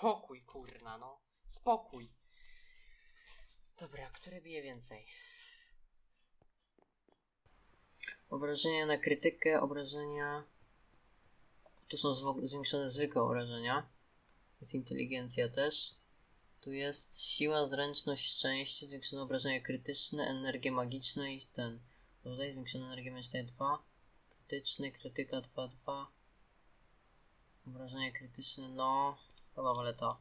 Spokój, kurna, no. Spokój. Dobra, który bije więcej? Obrażenia na krytykę, obrażenia... Tu są zwiększone zwykłe obrażenia. Jest inteligencja też. Tu jest siła, zręczność, szczęście, zwiększone obrażenia krytyczne, energie magiczne i ten. Tutaj zwiększone energie magiczne 2. Krytyczny, krytyka 2, 2. Obrażenia krytyczne, no. Chyba wolę to.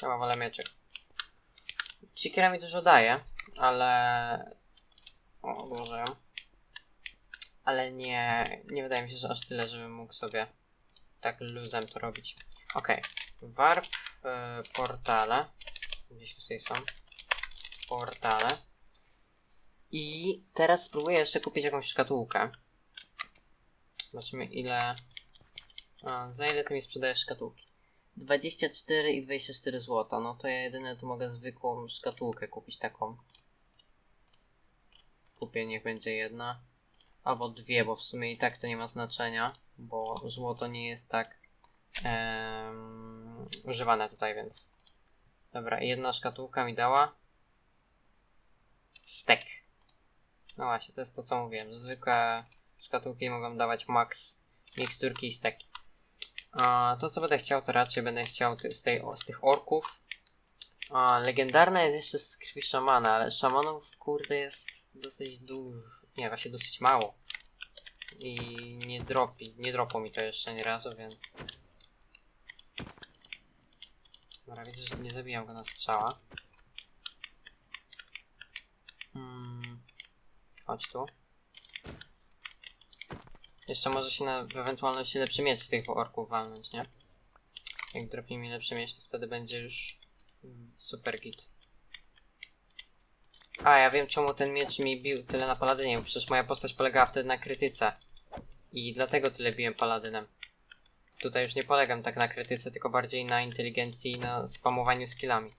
Chyba wolę mieczyk. Siekiera mi dużo daje, ale... O, odłożę ją. Ale nie, nie wydaje mi się, że aż tyle, żebym mógł sobie tak luzem to robić. Okej. Warp, y, portale. Gdzieś tutaj są. Portale. I teraz spróbuję jeszcze kupić jakąś szkatułkę. Zobaczymy ile... A, za ile ty mi sprzedajesz szkatułki? 24 i 24 zł. No to ja jedyne tu mogę zwykłą szkatułkę kupić taką. Kupię, niech będzie jedna. Albo dwie, bo w sumie i tak to nie ma znaczenia, bo złoto nie jest tak em, używane tutaj, więc. Dobra, jedna szkatułka mi dała. Stek. No właśnie, to jest to co mówiłem, zwykłe szkatułki mogą dawać max miksturki i steki. A to co będę chciał, to raczej będę chciał ty, z, tej, o, z tych orków. A, legendarna jest jeszcze z krwi szamana, ale szamanów kurde jest dosyć dużo. Nie, właśnie dosyć mało. I nie dropi, nie dropło mi to jeszcze nie razu, więc. Dobra, widzę, że nie zabijam go na strzała. Hmm. Chodź tu. Jeszcze może się na w ewentualności lepszy miecz z tych orków walnąć, nie? Jak dropnie mi lepszy miecz, to wtedy będzie już mm, super git. A, ja wiem czemu ten miecz mi bił tyle na paladynie, bo przecież moja postać polegała wtedy na krytyce. I dlatego tyle biłem paladynem. Tutaj już nie polegam tak na krytyce, tylko bardziej na inteligencji i na spamowaniu skillami.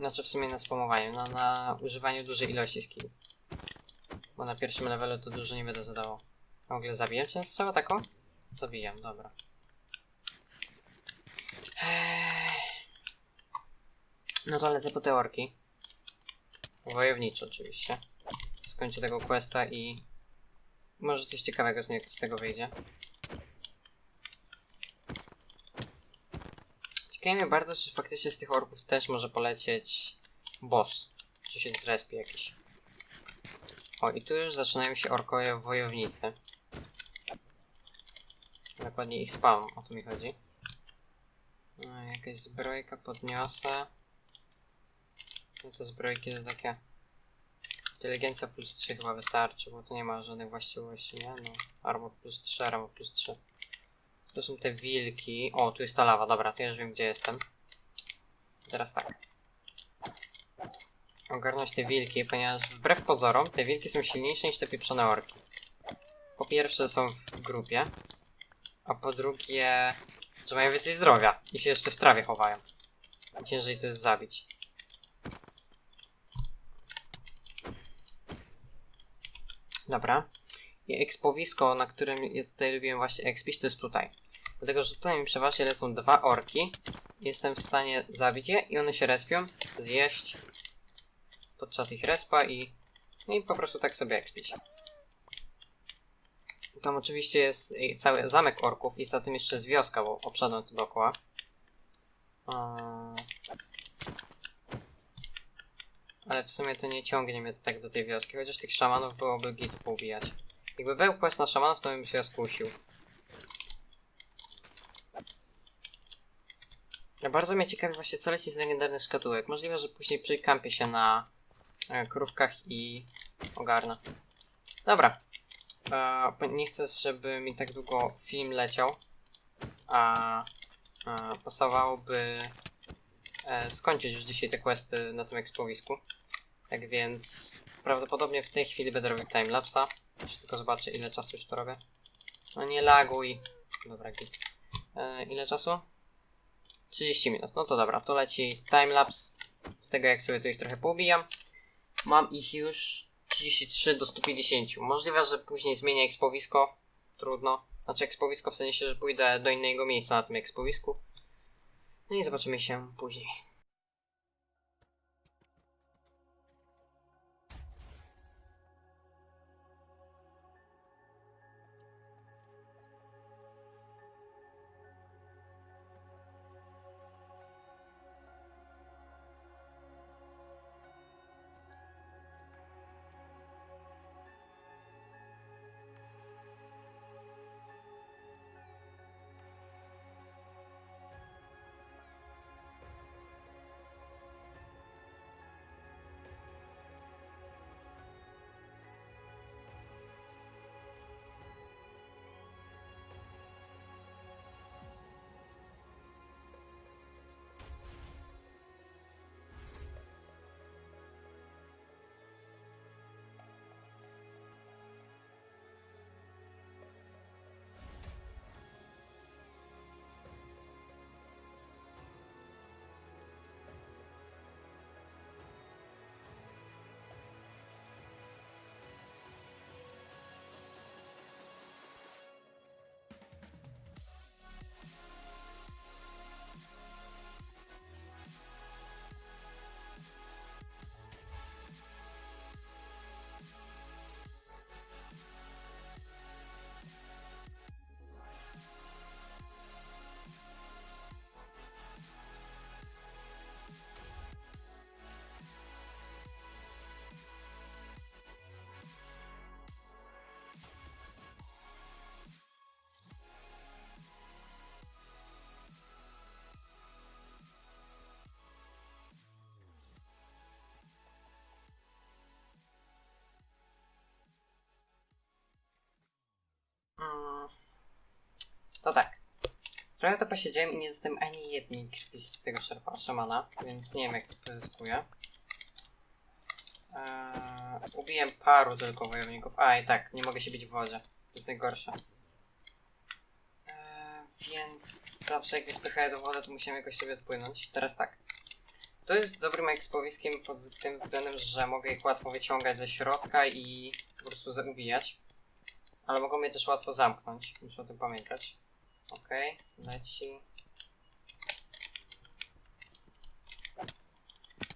Znaczy w sumie na spamowaniu, na, na używaniu dużej ilości skill. Bo na pierwszym levelu to dużo nie będę zadało. A w ogóle zabiję cię strzałę taką? Zabijam, dobra. No to lecę po te orki. Wojowniczy oczywiście. Skończę tego questa i może coś ciekawego z, nie- z tego wyjdzie. Ciekawi mnie bardzo, czy faktycznie z tych orków też może polecieć boss. Czy się zrespie jakiś. O, i tu już zaczynają się orkowie wojownicy. Dokładnie ich spam, o to mi chodzi. No, jakaś zbrojka podniosę. No to zbrojki to takie... Inteligencja plus 3 chyba wystarczy, bo to nie ma żadnych właściwości, nie? No, armor plus 3, armor plus 3. To są te wilki. O, tu jest ta lawa, dobra, to już wiem gdzie jestem. Teraz tak. Ogarnąć te wilki, ponieważ wbrew pozorom te wilki są silniejsze niż te pieprzone orki. Po pierwsze są w grupie, a po drugie, że mają więcej zdrowia i się jeszcze w trawie chowają. I ciężej to jest zabić. Dobra. I ekspowisko, na którym ja tutaj lubiłem właśnie expić, to jest tutaj. Dlatego, że tutaj mi przeważnie lecą dwa orki. Jestem w stanie zabić je i one się respią, zjeść podczas ich respa i, no i po prostu tak sobie expić. Tam oczywiście jest cały zamek orków i za tym jeszcze jest wioska, bo obszedłem tu dookoła. Ale w sumie to nie ciągnie mnie tak do tej wioski, chociaż tych szamanów byłoby git poubijać. Jakby był quest na szamanów, to bym się skusił. Bardzo mnie ciekawi właśnie co leci z legendarnych szkatułek. Możliwe, że później przykampię się na e, krówkach i ogarnę. Dobra. E, nie chcę, żeby mi tak długo film leciał. A e, pasowałoby e, skończyć już dzisiaj te questy na tym ekspowisku. Tak więc prawdopodobnie w tej chwili będę robił timelapsa. Jeszcze tylko zobaczę ile czasu już to robię. No nie laguj. Dobra, git. E, ile czasu? 30 minut. No to dobra, to leci timelapse. Z tego jak sobie tu ich trochę poubijam. Mam ich już 33 do 150. Możliwe, że później zmienię ekspowisko. trudno. Znaczy ekspowisko w sensie, że pójdę do innego miejsca na tym ekspowisku. No i zobaczymy się później. Mm, to tak. Trochę to posiedziałem i nie dostałem ani jednej krwi z tego szamana, więc nie wiem jak to pozyskuję. Eee, ubiłem paru tylko wojowników. A i tak, nie mogę się bić w wodzie. To jest najgorsze. Eee, więc zawsze jak mnie spychają do wody, to musiałem jakoś sobie odpłynąć. Teraz tak. To jest dobrym ekspowiskiem pod tym względem, że mogę ich łatwo wyciągać ze środka i po prostu zabijać. Ale mogą mnie też łatwo zamknąć. Muszę o tym pamiętać. Okej, leci.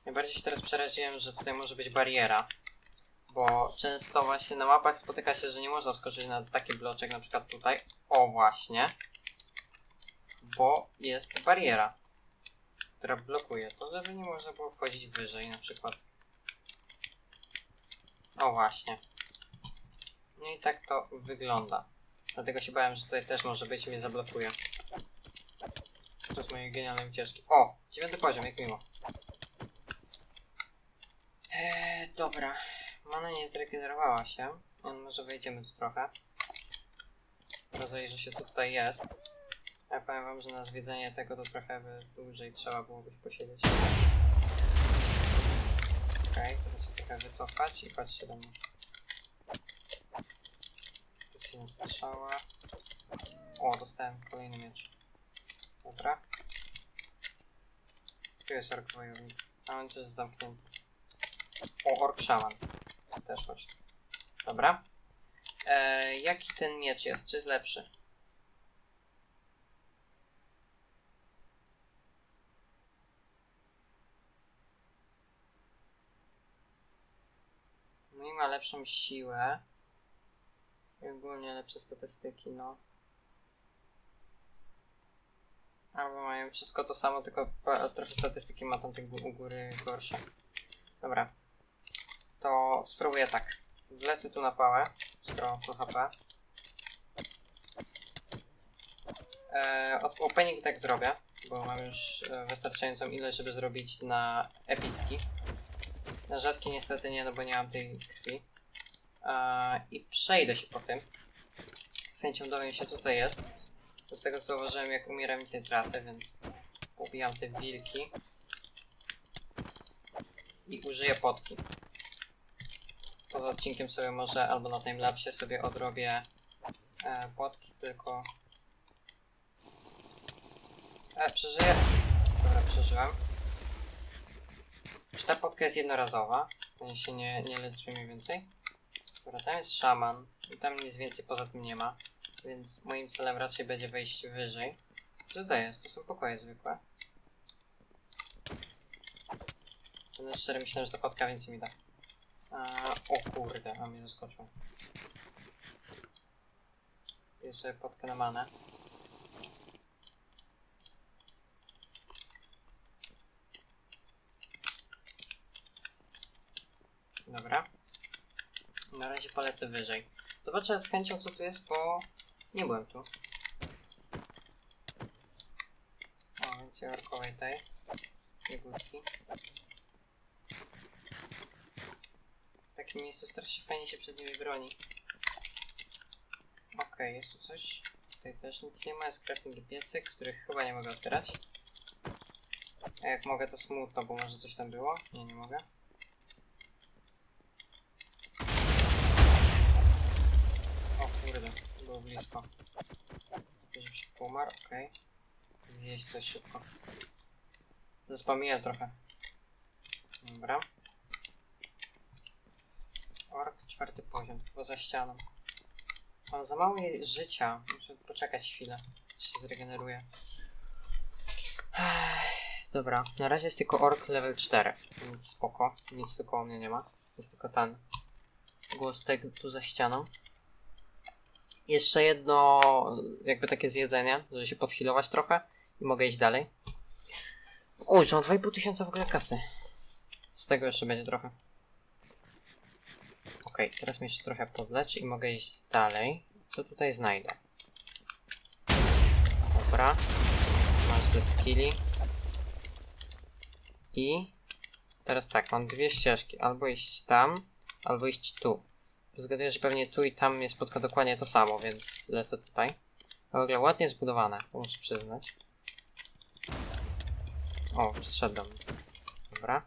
Najbardziej się teraz przeraziłem, że tutaj może być bariera. Bo często właśnie na mapach spotyka się, że nie można wskoczyć na taki bloczek, na przykład tutaj. O właśnie. Bo jest bariera, która blokuje to, żeby nie można było wchodzić wyżej na przykład. O właśnie. No i tak to wygląda. Dlatego się bałem, że tutaj też może być i mnie zablokuje. Jest mojej genialnej ucieczki. O! Dziewiąty poziom, jak miło. Eee, dobra. Mana nie zregenerowała się. No, może wejdziemy tu trochę. Rozejrzę się, co tutaj jest. Ja powiem wam, że na zwiedzenie tego to trochę dłużej trzeba byłoby posiedzieć. Okej, teraz się trochę wycofać i patrzcie do mnie. O, dostałem kolejny miecz. Dobra. Tu jest ork wojownik. A on też jest zamknięty. O, ork szaman. Też chodź. Dobra. E, jaki ten miecz jest? Czy jest lepszy? I ma lepszą siłę. I ogólnie lepsze statystyki, no. Albo mają wszystko to samo, tylko trochę statystyki ma tam gó- u góry gorsze. Dobra. To spróbuję tak. Wlecę tu na pałę, skoro full HP. Od opening tak zrobię, bo mam już e, wystarczającą ilość, żeby zrobić na epicki. Na rzadki niestety nie, no bo nie mam tej krwi. Eee, I przejdę się po tym. Z chęcią dowiem się, co tutaj jest. Z tego co zauważyłem, jak umieram, nic nie tracę, więc ubijam te wilki. I użyję potki. Poza odcinkiem sobie może, albo na timelapsie sobie odrobię e, potki, tylko... E, przeżyję... Dobra, przeżyłem. Czy ta potka jest jednorazowa? Się nie, nie leczy mniej więcej. Dobra, tam jest szaman. I tam nic więcej poza tym nie ma. Więc moim celem raczej będzie wejść wyżej. Co to jest? To są pokoje zwykłe. Będę szczery, myślałem, że to kotka więcej mi da. A, o kurde, a mnie zaskoczył. Jest sobie potkę na manę. Dobra. Na razie polecę wyżej. Zobaczę z chęcią co tu jest, bo nie byłem tu. O, więcej orkowej tej. Jagódki. W takim miejscu strasznie fajnie się przed nimi broni. Okej, jest tu coś. Tutaj też nic nie ma, jest crafting i piecyk, których chyba nie mogę otwierać. A jak mogę to smutno, bo może coś tam było? Nie, nie mogę. O kurde, było blisko. Żeby się pomarł, okej. Zjeść coś szybko. Zaspamiłem trochę. Dobra. Ork, czwarty poziom, poza ścianą. Mam za mało życia. Muszę poczekać chwilę, aż się zregeneruje. Dobra, na razie jest tylko ork level 4, więc spoko. Nic tylko u mnie nie ma. Jest tylko ten głos tego tu za ścianą. Jeszcze jedno, jakby takie zjedzenie, żeby się podhealować trochę i mogę iść dalej. O, już mam 2,5 tysiąca w ogóle kasy. Z tego jeszcze będzie trochę. Okej, teraz mnie jeszcze trochę podleczy i mogę iść dalej. Co tutaj znajdę? Dobra. Masz ze skilli. I teraz tak, mam dwie ścieżki. Albo iść tam, albo iść tu. Zgaduję, że pewnie tu i tam mnie spotka dokładnie to samo, więc lecę tutaj. W ogóle ładnie zbudowane, to muszę przyznać. O, przyszedł do mnie. Dobra.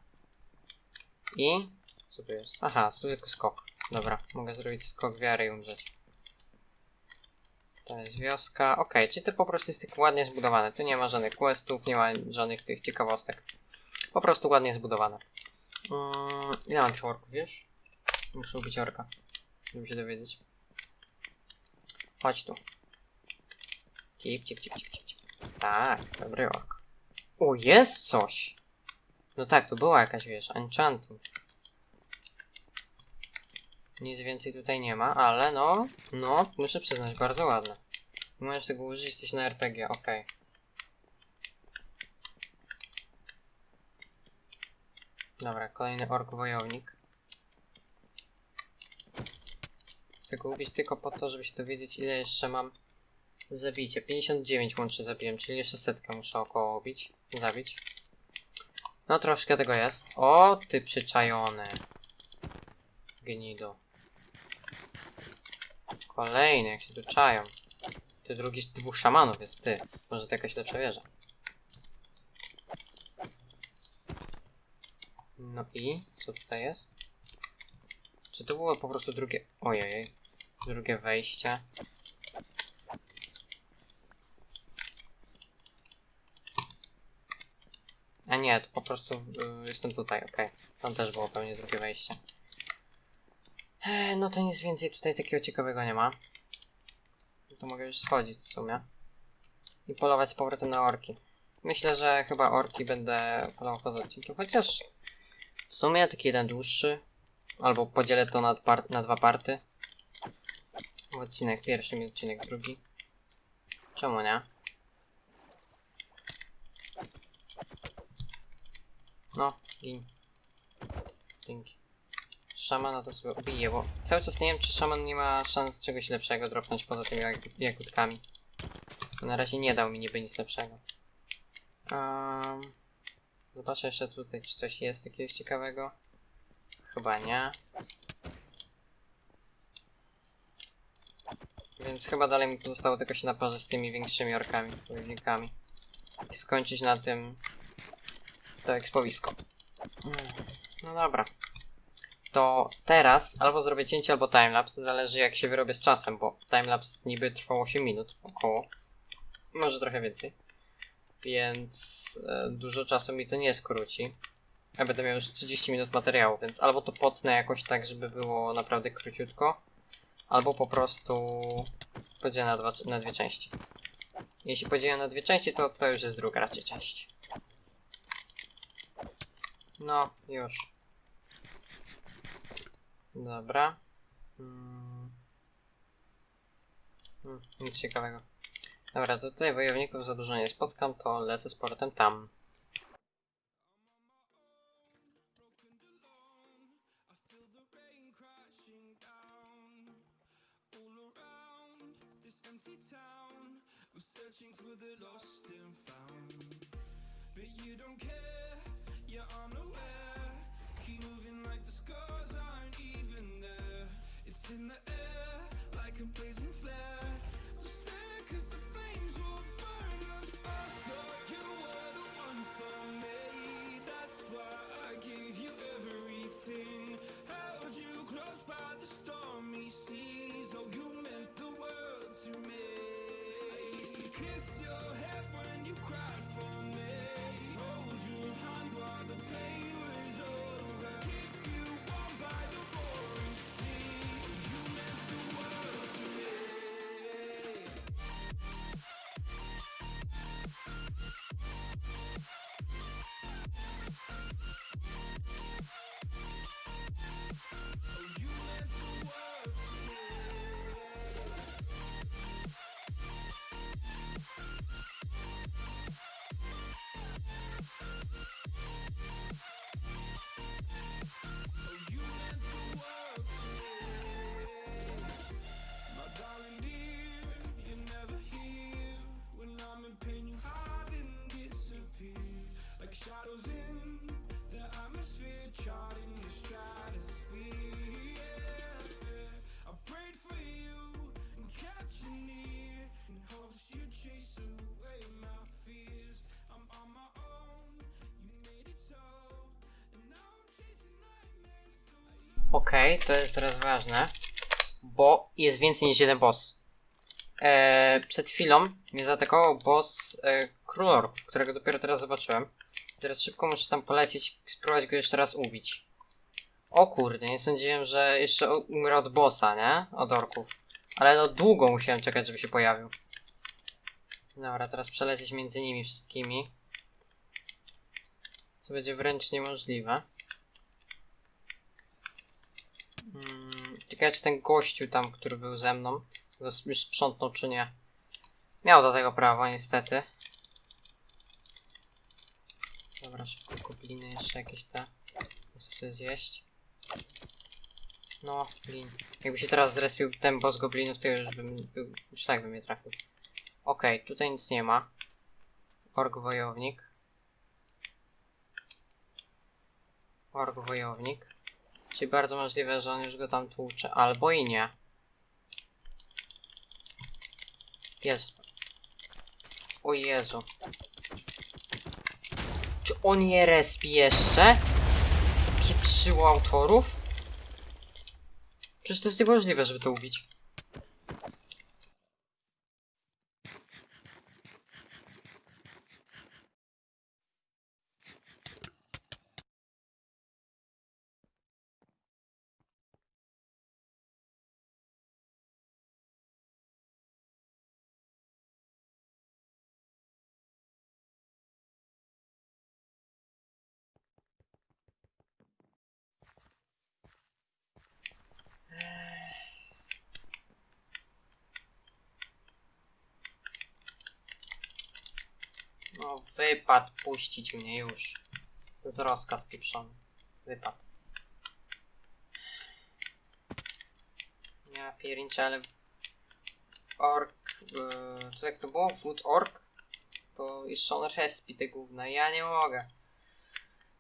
I... Co tu jest? Aha, zwykły skok. Dobra, mogę zrobić skok wiary i umrzeć. To jest wioska. Okej, czyli to po prostu jest tak ładnie zbudowane. Tu nie ma żadnych questów, nie ma żadnych tych ciekawostek. Po prostu ładnie zbudowane. Mm, ile mam tych orków, wiesz? Muszę ubić orka, żeby się dowiedzieć. Chodź tu. Cip, cip, cip, cip, cip. Tak, dobry ork. O, jest coś! No tak, tu była jakaś, wiesz, enchanting. Nic więcej tutaj nie ma, ale no, no, muszę przyznać, bardzo ładne. Możesz tego użyć, jesteś na RPG, okej. Dobra, kolejny ork wojownik. Chcę go ubić tylko po to, żeby się dowiedzieć, ile jeszcze mam zabicie. 59 łącznie zabiłem, czyli jeszcze setkę muszę około ubić, zabić. No troszkę tego jest. O, ty przyczajony. Gnido. Kolejny, jak się tu czają. Ty drugi z dwóch szamanów jest, ty. Może to jakaś lepsza wieża. No i co tutaj jest? Czy to było po prostu drugie. Ojej. Drugie wejście. A nie, to po prostu y, jestem tutaj, okej. Tam też było pewnie drugie wejście. Eee, no to nic więcej tutaj takiego ciekawego nie ma. To mogę już schodzić w sumie. I polować z powrotem na orki. Myślę, że chyba orki będę polował poza odcinkiem, chociaż w sumie taki jeden dłuższy. Albo podzielę to na, na dwa party. Odcinek pierwszy i odcinek drugi. Czemu nie? No, gin. Dzięki. Szamana to sobie ubiję, bo cały czas nie wiem, czy szaman nie ma szans czegoś lepszego dropnąć poza tymi jak jagódkami. Na razie nie dał mi niby nic lepszego. Um, zobaczę jeszcze tutaj, czy coś jest jakiegoś ciekawego. Chyba nie. Więc chyba dalej mi pozostało tylko się naparzyć z tymi większymi orkami, wojownikami. I skończyć na tym to ekspowisko. No dobra. To teraz albo zrobię cięcie, albo timelapse. Zależy jak się wyrobię z czasem, bo timelapse niby trwał 8 minut około. Może trochę więcej. Więc e, dużo czasu mi to nie skróci. Ja będę miał już 30 minut materiału, więc albo to potnę jakoś tak, żeby było naprawdę króciutko, albo po prostu podzielę na, dwa, na dwie części. Jeśli podzielę na dwie części, to to już jest druga raczej część. No, już. Dobra. Mm. Mm, nic ciekawego. Dobra, tutaj wojowników za dużo nie spotkam, to lecę z powrotem tam. Okej, to jest teraz ważne, bo jest więcej niż jeden boss. Eee, przed chwilą mnie zaatakował boss e, Królor, którego dopiero teraz zobaczyłem. Teraz szybko muszę tam polecieć i spróbować go jeszcze raz ubić. O kurde, nie sądziłem, że jeszcze umrę od bossa, nie? Od orków. Ale no długo musiałem czekać, żeby się pojawił. Dobra, teraz przelecieć między nimi wszystkimi. Co będzie wręcz niemożliwe. Mm, ciekawe, czy ten gościu tam, który był ze mną, już sprzątnął, czy nie. Miał do tego prawo, niestety. Dobra, szybko gobliny jeszcze jakieś te. Muszę sobie zjeść. No, blin. Jakby się teraz zrespił ten boss goblinów, to już bym, już tak bym je trafił. Okej, tutaj nic nie ma. Ork wojownik. Ork wojownik. Czyli bardzo możliwe, że on już go tam tłucze. Albo i nie. Jest. O Jezu. Czy on je respi jeszcze? Pieprzyło autorów? Przecież to jest niemożliwe, żeby to ubić. No wypad puścić mnie już. To jest rozkaz pieprzony. Wypad. Ja pierniczę, ale... Ork... Yy, co jak to było? Food Ork? To jest Shoner Hespi te gówna. Ja nie mogę.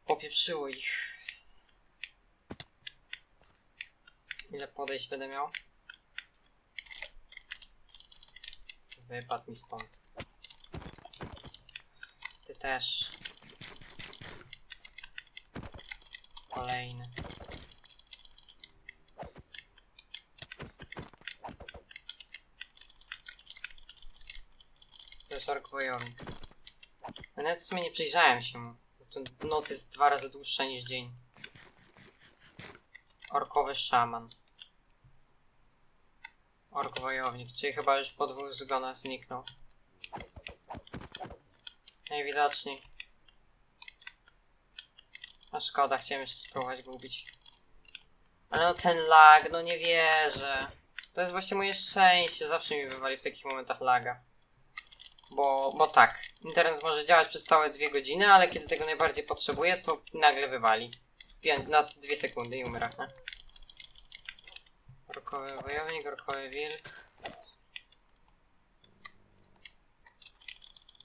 Popieprzyło ich. Ile podejść będę miał? Wypadł mi stąd. Też. Kolejny. To jest ork wojownik. Ja Nawet w sumie nie przyjrzałem się mu. Noc jest dwa razy dłuższa niż dzień. Orkowy szaman. Ork wojownik, czyli chyba już po dwóch zgonach zniknął. Najwidoczniej. A szkoda, chciałem jeszcze spróbować go ubić. Ale no ten lag, no nie wierzę. To jest właśnie moje szczęście, zawsze mi wywali w takich momentach laga. Bo, bo tak, internet może działać przez całe dwie godziny, ale kiedy tego najbardziej potrzebuję, to nagle wywali. W na dwie sekundy i umiera, nie? Orkowy wojownik, orkowy wilk.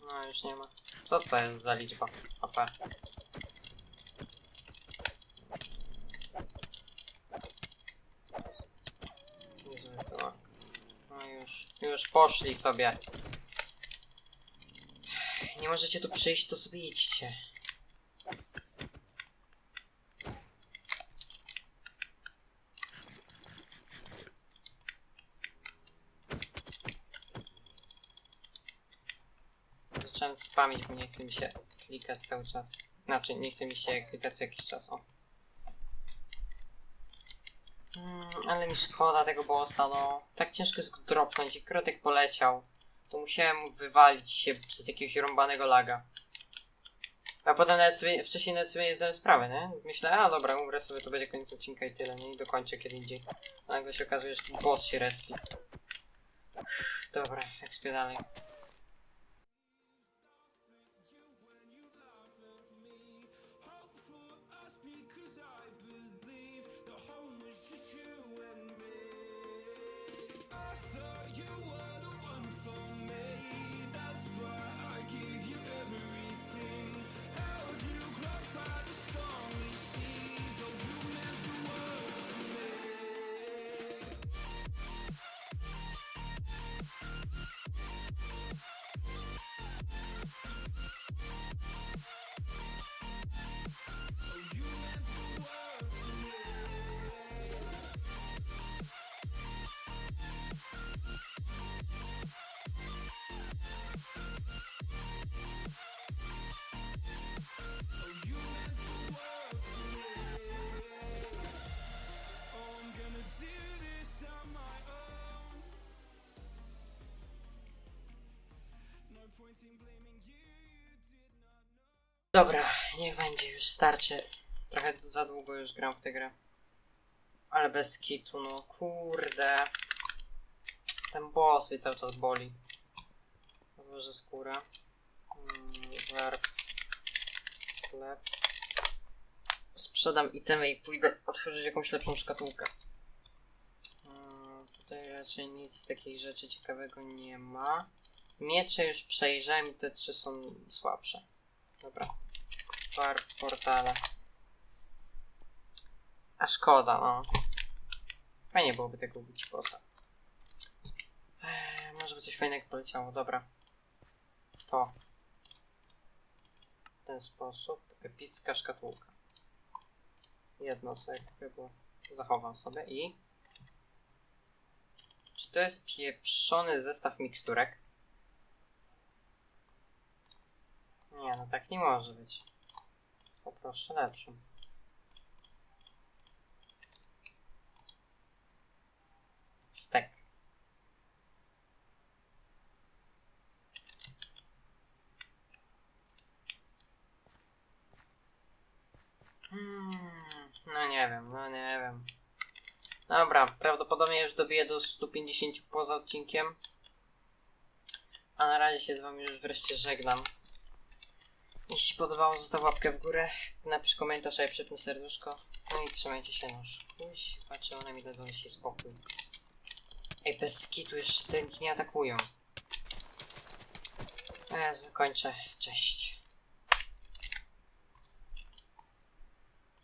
No już nie ma. Co to jest za liczba? HP. Niezwykły ork. No już, już poszli sobie. Nie możecie tu przyjść, to sobie idźcie. Spamić, bo nie chce mi się klikać cały czas. Znaczy, nie chce mi się klikać co jakiś czas, o. Mm, ale mi szkoda tego bossa, no. Tak ciężko jest go dropnąć i krotek poleciał. To musiałem wywalić się przez jakiegoś rąbanego laga. A potem nawet sobie, wcześniej nawet sobie nie zdałem sprawy, nie? Myślę, a dobra, umrę sobie, to będzie koniec odcinka i tyle, nie? I dokończę kiedy indziej. A nagle się okazuje, że boss się respi. Dobra, ekspię dalej. Dobra, niech będzie, już starczy. Trochę za długo już gram w tę grę. Ale bez kitu, no kurde. Ten boss mnie cały czas boli. Odłożę skórę. Mm, werb. Sklep. Sprzedam itemy i pójdę otworzyć jakąś lepszą szkatułkę. Mm, tutaj raczej nic takich rzeczy ciekawego nie ma. Miecze już przejrzałem i te trzy są słabsze. Dobra. Par portale. A szkoda, no. Fajnie byłoby tego ubić poza. Eee, może by coś fajnego poleciało, dobra. To. W ten sposób. Epicka szkatułka. Jedno sobie kupię, bo zachowam sobie i... Czy to jest pieprzony zestaw miksturek? Nie, no tak nie może być. Poproszę lepszą. Stek. Hmm, no nie wiem, no nie wiem. Dobra, prawdopodobnie już dobiję do 150 poza odcinkiem. A na razie się z wami już wreszcie żegnam. Jeśli podobało, zostaw łapkę w górę, napisz komentarz, a ja przypnę serduszko. No i trzymajcie się, no szkuś. Patrzę, one mi dadzą się spokój. Ej, bez kitu jeszcze te nie atakują. Jezu, kończę. Cześć.